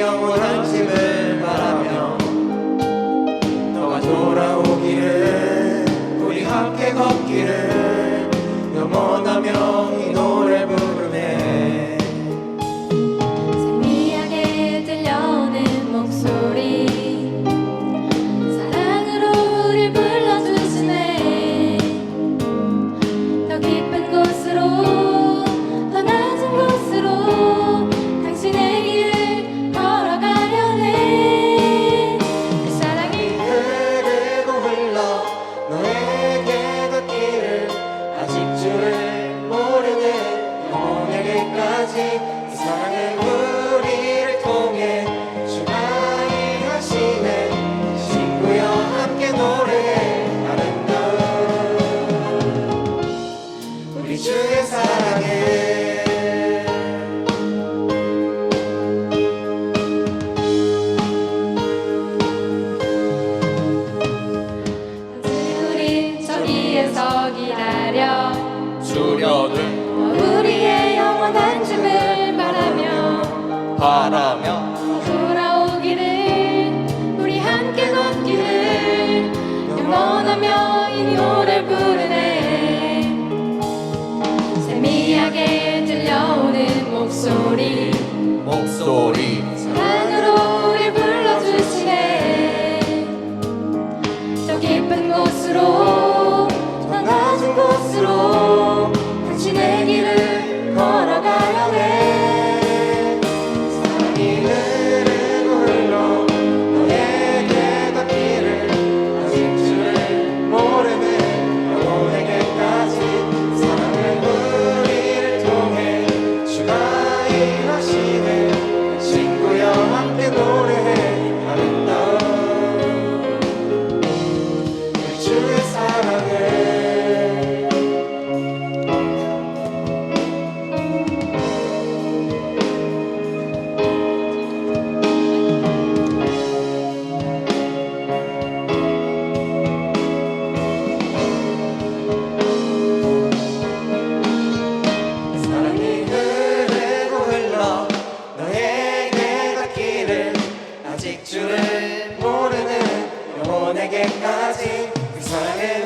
영원한 집을 바라며 너가 돌아오기를 우리 함께 걷기를. 영원하며 이 노래 부르 때까지 이 사랑은 우리를 통해 주가 일하시네. 친구여 함께 노래해 아름다운 우리 주의 사랑에. 우리 저기에서 기다려. 주려 바라며 Hey, 모르는 영혼에게까지 그 사랑을